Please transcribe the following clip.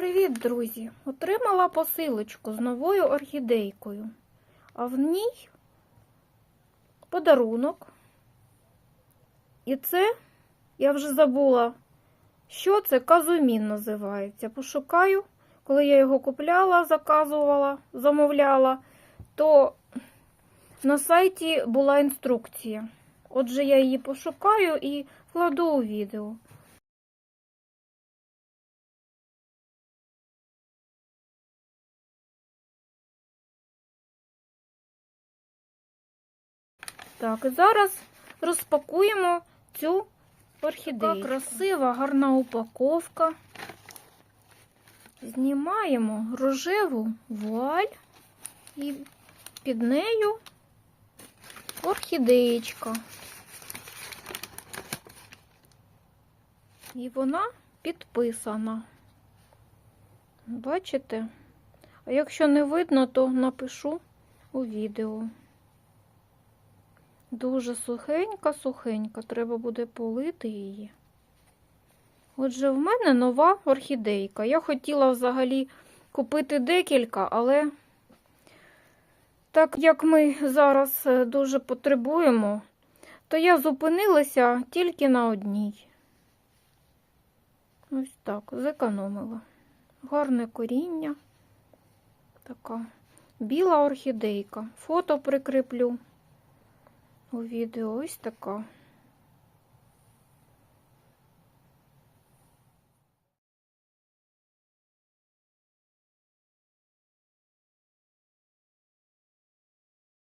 Привіт, друзі! Отримала посилочку з новою орхідейкою, а в ній подарунок. І це, я вже забула, що це казумін називається. Пошукаю, коли я його купляла, заказувала, замовляла, то на сайті була інструкція. Отже, я її пошукаю і вкладу у відео. Так, зараз розпакуємо цю орхідею. Така красива, гарна упаковка. Знімаємо рожеву вуаль і під нею орхідеєчка. І вона підписана. Бачите? А якщо не видно, то напишу у відео. Дуже сухенька-сухенька, треба буде полити її. Отже, в мене нова орхідейка. Я хотіла взагалі купити декілька, але так як ми зараз е, дуже потребуємо, то я зупинилася тільки на одній. Ось так, зекономила. Гарне коріння. Така біла орхідейка. Фото прикріплю у відео ось така.